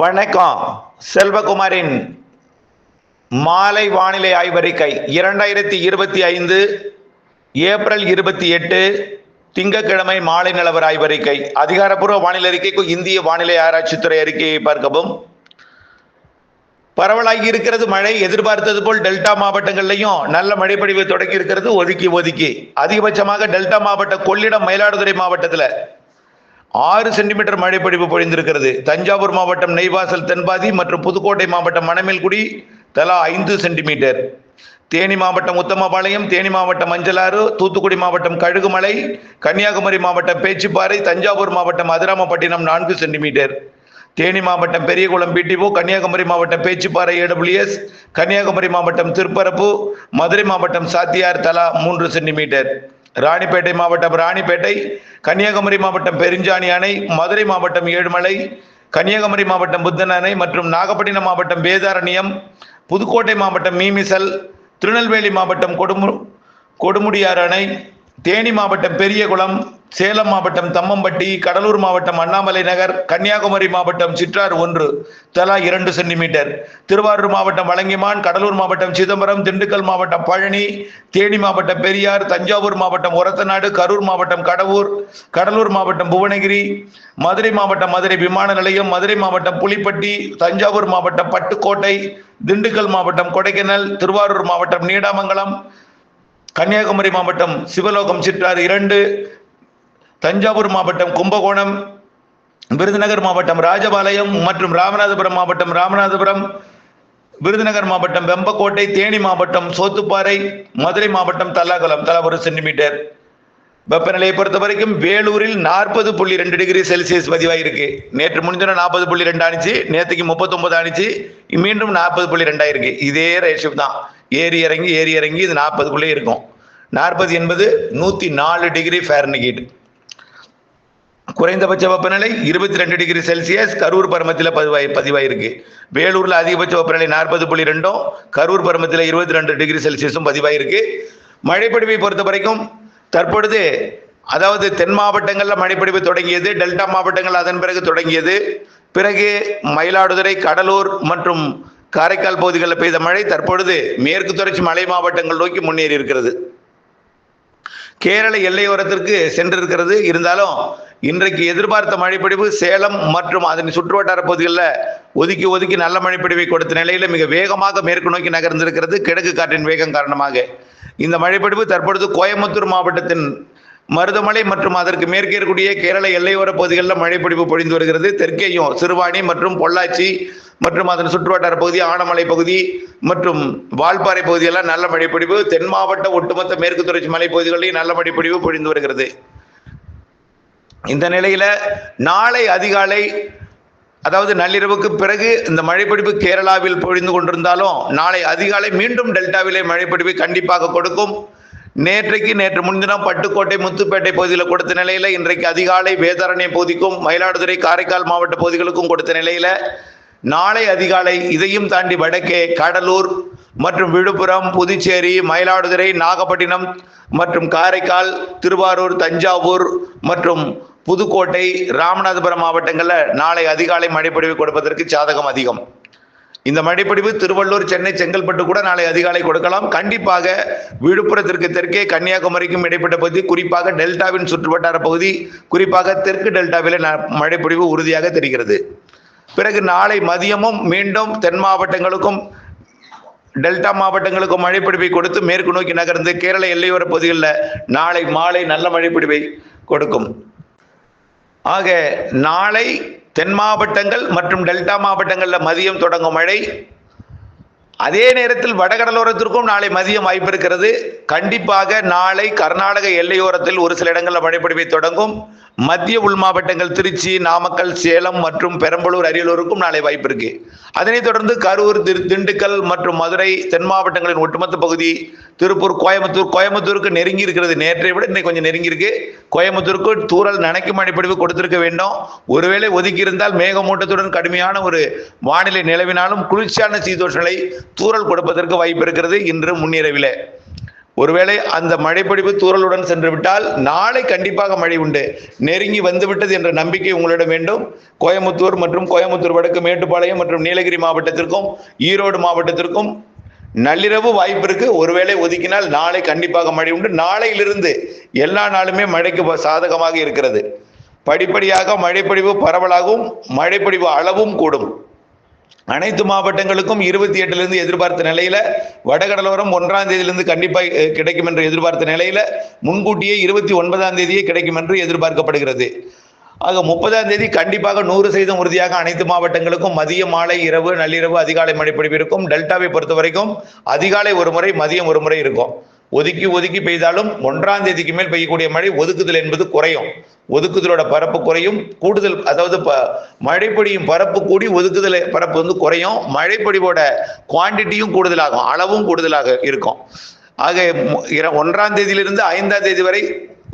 வணக்கம். செல்வகுமாரின் மாலை வானிலை ஆய்வறிக்கை இரண்டாயிரத்தி இருபத்தி ஐந்து ஏப்ரல் இருபத்தி எட்டு திங்கட்கிழமை மாலை நிலவர ஆய்வறிக்கை. அதிகாரப்பூர்வ வானிலை அறிக்கைக்கு இந்திய வானிலை ஆராய்ச்சித்துறை அறிக்கையை பார்க்கவும். பரவலாகி இருக்கிறது மழை எதிர்பார்த்தது போல் டெல்டா மாவட்டங்கள்லையும் நல்ல மழைப்பொழிவு தொடங்கி இருக்கிறது. ஒதுக்கி ஒதுக்கி. அதிகபட்சமாக டெல்டா மாவட்ட கொள்ளிடம் மயிலாடுதுறை மாவட்டத்தில் ஆறு சென்டிமீட்டர் மழை பொழிவு பொழிந்திருக்கிறது. தஞ்சாவூர் மாவட்டம் நெய்வாசல் தென்பாதி மற்றும் புதுக்கோட்டை மாவட்டம் மணமேல்குடி தலா ஐந்து சென்டிமீட்டர். தேனி மாவட்டம் உத்தமபாளையம் தேனி மாவட்டம் மஞ்சளாறு தூத்துக்குடி மாவட்டம் கழுகுமலை கன்னியாகுமரி மாவட்டம் பேச்சுப்பாறை தஞ்சாவூர் மாவட்டம் அதிராமப்பட்டினம் நான்கு சென்டிமீட்டர். தேனி மாவட்டம் பெரியகுளம் பிடிஓ கன்னியாகுமரி மாவட்டம் பேச்சுப்பாறை ஏடபிள்யூஎஸ் கன்னியாகுமரி மாவட்டம் திருப்பரப்பு மதுரை மாவட்டம் சாத்தியார் தலா மூன்று சென்டிமீட்டர். ராணிப்பேட்டை மாவட்டம் ராணிப்பேட்டை கன்னியாகுமரி மாவட்டம் பெருஞ்சாணி அணை மதுரை மாவட்டம் ஏழுமலை கன்னியாகுமரி மாவட்டம் புத்தன் அணை மற்றும் நாகப்பட்டினம் மாவட்டம் வேதாரண்யம் புதுக்கோட்டை மாவட்டம் மீமிசல் திருநெல்வேலி மாவட்டம் கொடுமு கொடுமுடியார் அணை தேனி மாவட்டம் பெரியகுளம் சேலம் மாவட்டம் தம்மம்பட்டி கடலூர் மாவட்டம் அண்ணாமலை நகர் கன்னியாகுமரி மாவட்டம் சிற்றார் ஒன்று தலா இரண்டு சென்டிமீட்டர். திருவாரூர் மாவட்டம் வழங்கிமான் கடலூர் மாவட்டம் சிதம்பரம் திண்டுக்கல் மாவட்டம் பழனி தேனி மாவட்டம் பெரியார் தஞ்சாவூர் மாவட்டம் ஒரத்தநாடு கரூர் மாவட்டம் கடவூர் கடலூர் மாவட்டம் புவனகிரி மதுரை மாவட்டம் மதுரை விமான நிலையம் மதுரை மாவட்டம் புலிப்பட்டி தஞ்சாவூர் மாவட்டம் பட்டுக்கோட்டை திண்டுக்கல் மாவட்டம் கொடைக்கானல் திருவாரூர் மாவட்டம் நீடாமங்கலம் கன்னியாகுமரி மாவட்டம் சிவலோகம் சிற்றாறு இரண்டு தஞ்சாவூர் மாவட்டம் கும்பகோணம் விருதுநகர் மாவட்டம் ராஜபாளையம் மற்றும் ராமநாதபுரம் மாவட்டம் ராமநாதபுரம் விருதுநகர் மாவட்டம் வெம்பக்கோட்டை தேனி மாவட்டம் சோத்துப்பாறை மதுரை மாவட்டம் தல்லாகுளம் தலா ஒரு சென்டிமீட்டர். வெப்பநிலையை பொறுத்த வரைக்கும் வேலூரில் நாற்பது புள்ளி ரெண்டு டிகிரி செல்சியஸ் பதிவாயிருக்கு. நேற்று முடிஞ்ச நாற்பது புள்ளி ரெண்டு ஆணிச்சு நேற்றுக்கு முப்பத்தொன்பது ஆணிச்சு மீண்டும் நாற்பது புள்ளி ரெண்டாயிருக்கு. இதே ரேஷியோ தான். ஏறி இறங்கி ஏறி இறங்கி இது நாற்பதுக்குள்ளே இருக்கும். நாற்பது என்பது நூற்றி நாலு டிகிரி ஃபேர்னிகேட் குறைந்தபட்ச வெப்பநிலை இருபத்தி ரெண்டு டிகிரி செல்சியஸ் கரூர் பருமத்தில் பதிவாய் பதிவாயிருக்கு. வேலூரில் அதிகபட்ச வெப்பநிலை நாற்பது புள்ளி ரெண்டும் கரூர் பருமத்தில் இருபத்தி ரெண்டு டிகிரி செல்சியஸும் பதிவாயிருக்கு. மழைப்பொழிவை பொறுத்த வரைக்கும் தற்பொழுது அதாவது தென் மாவட்டங்களில் மழைப்பொழிவு தொடங்கியது டெல்டா மாவட்டங்கள் அதன் பிறகு தொடங்கியது. பிறகு மயிலாடுதுறை கடலூர் மற்றும் காரைக்கால் பகுதிகளில் பெய்த மழை தற்பொழுது மேற்கு தொடர்ச்சி மலை மாவட்டங்கள் நோக்கி முன்னேறி இருக்கிறது. கேரள எல்லையோரத்திற்கு சென்றிருக்கிறது. இருந்தாலும் இன்றைக்கு எதிர்பார்த்த மழைப்பிடிவு சேலம் மற்றும் அதன் சுற்றுவட்டார பகுதிகளில் ஒதுக்கி ஒதுக்கி நல்ல மழைப்பிடிவை கொடுத்த நிலையில் மிக வேகமாக மேற்கு நோக்கி நகர்ந்திருக்கிறது. கிழக்கு காற்றின் வேகம் காரணமாக. இந்த மழைப்பிடிவு தற்பொழுது கோயம்புத்தூர் மாவட்டத்தின் மருதமலை மற்றும் அதற்கு மேற்கே இருக்கக்கூடிய கேரள எல்லையோர பகுதிகளில் மழைப்பிடிப்பு பொழிந்து வருகிறது. தெற்கேயும் சிறுவாணி மற்றும் பொள்ளாச்சி மற்றும் அதன் சுற்றுவட்டார பகுதி ஆனமலை பகுதி மற்றும் வால்பாறை பகுதியெல்லாம் நல்ல மழைப்பிடிப்பு தென் மாவட்ட ஒட்டுமொத்த மேற்கு தொடர்ச்சி மலைப்பகுதிகளிலும் நல்ல மழைப்பிடிப்பு பொழிந்து வருகிறது. இந்த நிலையில நாளை அதிகாலை அதாவது நள்ளிரவுக்கு பிறகு இந்த மழைப்பிடிப்பு கேரளாவில் பொழிந்து கொண்டிருந்தாலும் நாளை அதிகாலை மீண்டும் டெல்டாவிலே மழைப்பிடிப்பு கண்டிப்பாக கொடுக்கும். நேற்றைக்கு நேற்று முன்தினம் பட்டுக்கோட்டை முத்துப்பேட்டை பகுதியில் கொடுத்த நிலையில இன்றைக்கு அதிகாலை வேதாரண்யம் பகுதிக்கும் மயிலாடுதுறை காரைக்கால் மாவட்ட பகுதிகளுக்கும் கொடுத்த நிலையில நாளை அதிகாலை இதையும் தாண்டி வடக்கே கடலூர் மற்றும் விழுப்புரம் புதுச்சேரி மயிலாடுதுறை நாகப்பட்டினம் மற்றும் காரைக்கால் திருவாரூர் தஞ்சாவூர் மற்றும் புதுக்கோட்டை ராமநாதபுரம் மாவட்டங்களில் நாளை அதிகாலை மழைப்பொழிவு கொடுப்பதற்கு சாதகம் அதிகம். இந்த மழைப்படிவு திருவள்ளூர் சென்னை செங்கல்பட்டு கூட நாளை அதிகாலை கொடுக்கலாம். கண்டிப்பாக விழுப்புரத்திற்கு தெற்கே கன்னியாகுமரிக்கும் இடைப்பட்ட பகுதி குறிப்பாக டெல்டாவின் சுற்றுவட்டார பகுதி குறிப்பாக தெற்கு டெல்டாவில் மழைப்பொழிவு உறுதியாக தெரிகிறது. பிறகு நாளை மதியமும் மீண்டும் தென் மாவட்டங்களுக்கும் டெல்டா மாவட்டங்களுக்கும் மழைப்பிடிப்பை கொடுத்து மேற்கு நோக்கி நகர்ந்து கேரள எல்லையோர பகுதிகளில் நாளை மாலை நல்ல மழைப்பிடிப்பை கொடுக்கும். ஆக நாளை தென் மாவட்டங்கள் மற்றும் டெல்டா மாவட்டங்களில் மதியம் தொடங்கும் மழை. அதே நேரத்தில் வடகடலோரத்திற்கும் நாளை மதியம் வாய்ப்பு இருக்கிறது கண்டிப்பாக நாளை கர்நாடக எல்லையோரத்தில் ஒரு சில இடங்களில் மழைப்பொழிவை தொடங்கும். மத்திய உள் மாவட்டங்கள் திருச்சி நாமக்கல் சேலம் மற்றும் பெரம்பலூர் அரியலூருக்கும் நாளை வாய்ப்பு இருக்கு அதனைத் தொடர்ந்து கரூர் திரு திண்டுக்கல் மற்றும் மதுரை தென் மாவட்டங்களின் ஒட்டுமொத்த பகுதி திருப்பூர் கோயம்புத்தூர் கோயம்புத்தூருக்கு நெருங்கி இருக்கிறது. நேற்றை விட இன்னைக்கு கொஞ்சம் நெருங்கி இருக்கு. கோயம்புத்தூருக்கு தூரல் நனைக்கும் மழைப்பொழிவு கொடுத்திருக்க வேண்டும். ஒருவேளை ஒதுக்கி இருந்தால் மேகமூட்டத்துடன் கடுமையான ஒரு வானிலை நிலவினாலும் குளிர்ச்சியான சீதோஷ நிலை தூரல் கொடுப்பதற்கு வாய்ப்பு இருக்கிறது இன்று முன்னிரவில். ஒருவேளை அந்த மழைப்பொழிவு தூரலுடன் சென்று விட்டால் நாளை கண்டிப்பாக மழை உண்டு. நெருங்கி வந்துவிட்டது என்ற நம்பிக்கை உங்களிடம் வேண்டும். கோயமுத்தூர் மற்றும் கோயம்புத்தூர் வடக்கு மேட்டுப்பாளையம் மற்றும் நீலகிரி மாவட்டத்திற்கும் ஈரோடு மாவட்டத்திற்கும் நள்ளிரவு வாய்ப்பு இருக்கு. ஒருவேளை ஒதுக்கினால் நாளை கண்டிப்பாக மழை உண்டு. நாளையிலிருந்து எல்லா நாளுமே மழைக்கு சாதகமாக இருக்கிறது. படிப்படியாக மழைப்பொழிவு பரவலாகவும் மழைப்பொழிவு அளவும் கூடும். அனைத்து மாவட்டங்களுக்கும் இருபத்தி எட்டுலேருந்து எதிர்பார்த்த நிலையில் வடகடலோரம் ஒன்றாம் தேதியிலிருந்து கண்டிப்பாக கிடைக்கும் என்று எதிர்பார்த்த நிலையில் முன்கூட்டியே இருபத்தி ஒன்பதாம் தேதியே கிடைக்கும் என்று எதிர்பார்க்கப்படுகிறது. ஆக முப்பதாம் தேதி கண்டிப்பாக நூறு சதவீதம் உறுதியாக அனைத்து மாவட்டங்களுக்கும் மதிய மாலை இரவு நள்ளிரவு அதிகாலை மழைப்பொழிவு இருக்கும். டெல்டாவை பொறுத்த வரைக்கும் அதிகாலை ஒரு முறை மதியம் ஒரு முறை இருக்கும். ஒதுக்கி ஒதுக்கி பெய்தாலும் ஒன்றாம் தேதிக்கு மேல் பெய்யக்கூடிய மழை ஒதுக்குதல் என்பது குறையும். ஒதுக்குதலோட பரப்பு குறையும். கூடுதல் அதாவது ப மழைப்பொடியும் பரப்பு கூடி ஒதுக்குதல் பரப்பு வந்து குறையும். மழை குவாண்டிட்டியும் கூடுதலாகும். அளவும் கூடுதலாக இருக்கும். ஆக ஒன்றாம் தேதியிலிருந்து ஐந்தாம் தேதி வரை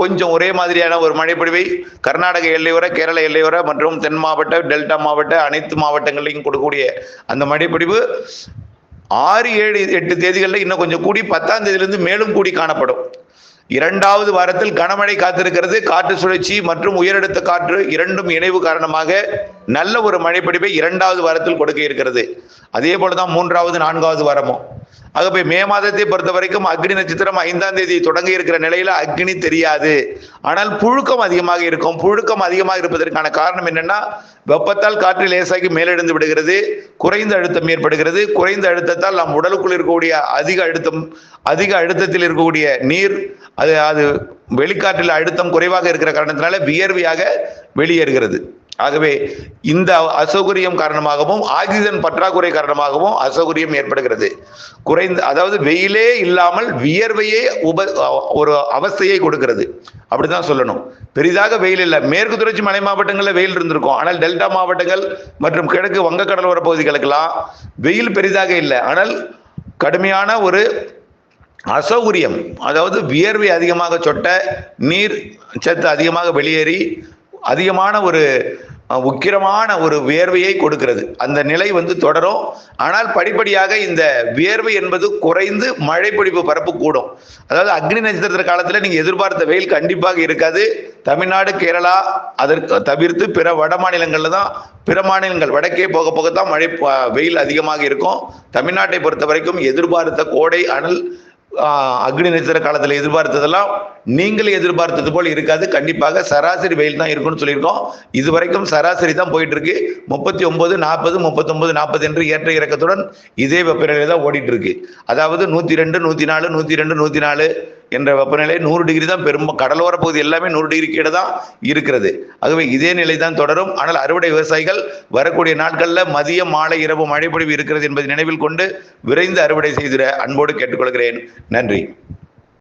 கொஞ்சம் ஒரே மாதிரியான ஒரு மழைப்பொழிவை கர்நாடக எல்லையோர கேரள எல்லையோர மற்றும் தென் மாவட்ட டெல்டா மாவட்ட அனைத்து மாவட்டங்களையும் கொடுக்கக்கூடிய அந்த மழைப்பொழிவு. ஆறு ஏழு எட்டு தேதிகளில் இன்னும் கொஞ்சம் கூடி பத்தாம் தேதியிலிருந்து மேலும் கூடி காணப்படும். இரண்டாவது வாரத்தில் கனமழை காத்திருக்கிறது. காற்று சுழற்சி மற்றும் உயரடுத்த காற்று இரண்டும் இணைவு காரணமாக நல்ல ஒரு மழைப்பிடிப்பை இரண்டாவது வாரத்தில் கொடுக்க இருக்கிறது. அதே போலதான் மூன்றாவது நான்காவது வாரமும். ஆகவே மே மாதத்தை பொறுத்த வரைக்கும் அக்னி நட்சத்திரம் ஐந்தாம் தேதி தொடங்கி இருக்கிற நிலையில அக்னி தெரியாது. ஆனால் புழுக்கம் அதிகமாக இருக்கும். புழுக்கம் அதிகமாக இருப்பதற்கான காரணம் என்னன்னா வெப்பத்தால் காற்று லேசாகி மேலெழுந்து விடுகிறது குறைந்த அழுத்தம் ஏற்படுகிறது. குறைந்த அழுத்தத்தால் நம் உடலுக்குள் இருக்கக்கூடிய அதிக அழுத்தம் அதிக அழுத்தத்தில் இருக்கக்கூடிய நீர் அது அது வெளிக்காற்றில் அழுத்தம் குறைவாக இருக்கிற காரணத்தினால வியர்வையாக வெளியேறுகிறது. ஆகவே இந்த அசௌகரியம் காரணமாகவும் ஆக்சிஜன் பற்றாக்குறை காரணமாகவும் அசௌகரியம் ஏற்படுகிறது. குறைந்த அதாவது வெயிலே இல்லாமல் வியர்வையே உப ஒரு அவஸ்தையை கொடுக்கிறது. அப்படிதான் சொல்லணும். பெரிதாக வெயில் இல்லை. மேற்கு தொடர்ச்சி மலை மாவட்டங்களில் வெயில் இருந்திருக்கும். ஆனால் டெல்டா மாவட்டங்கள் மற்றும் கிழக்கு வங்கக்கடலோர பகுதிகளுக்கெல்லாம் வெயில் பெரிதாக இல்லை. ஆனால் கடுமையான ஒரு அசௌகரியம் அதாவது வியர்வை அதிகமாக சொட்ட நீர் சத்து அதிகமாக வெளியேறி அதிகமான ஒரு உக்கிரமான ஒரு வியர்வையை கொடுக்கிறது. அந்த நிலை வந்து தொடரும். ஆனால் படிப்படியாக இந்த வியர்வை என்பது குறைந்து மழை பொழிவு பரப்பு கூடும். அதாவது அக்னி நட்சத்திர காலத்தில் நீங்கள் எதிர்பார்த்த வெயில் கண்டிப்பாக இருக்காது. தமிழ்நாடு கேரளா அதற்கு தவிர்த்து பிற வட மாநிலங்களில் தான் பிற மாநிலங்கள் வடக்கே போக போக தான் மழை ப- வெயில் அதிகமாக இருக்கும். தமிழ்நாட்டை பொறுத்த வரைக்கும் எதிர்பார்த்த கோடை அனல் அக்னி நட்சத்திர காலத்தில் எதிர்பார்த்ததெல்லாம் நீங்கள் எதிர்பார்த்தது போல் இருக்காது. கண்டிப்பாக சராசரி வெயில் தான் இருக்கும்னு சொல்லியிருக்கோம். இது வரைக்கும் சராசரி தான் போயிட்டு இருக்கு முப்பத்தி ஒன்பது நாற்பது முப்பத்தொன்பது நாற்பது என்று ஏற்ற இறக்கத்துடன் இதே வெப்பநிலை தான் ஓடிட்டு இருக்கு அதாவது நூற்றி ரெண்டு நூற்றி நாலு நூற்றி ரெண்டு நூற்றி நாலு என்ற வெப்பநிலை நூறு டிகிரி தான் பெரும் கடலோர பகுதி எல்லாமே நூறு டிகிரி கீழே தான் இருக்கிறது. ஆகவே இதே நிலை தான் தொடரும். ஆனால் அறுவடை விவசாயிகள் வரக்கூடிய நாட்களில் மதியம் மாலை இரவு மழைப்பொழிவு இருக்கிறது என்பதை நினைவில் கொண்டு விரைந்து அறுவடை செய்திட அன்போடு கேட்டுக்கொள்கிறேன். நன்றி.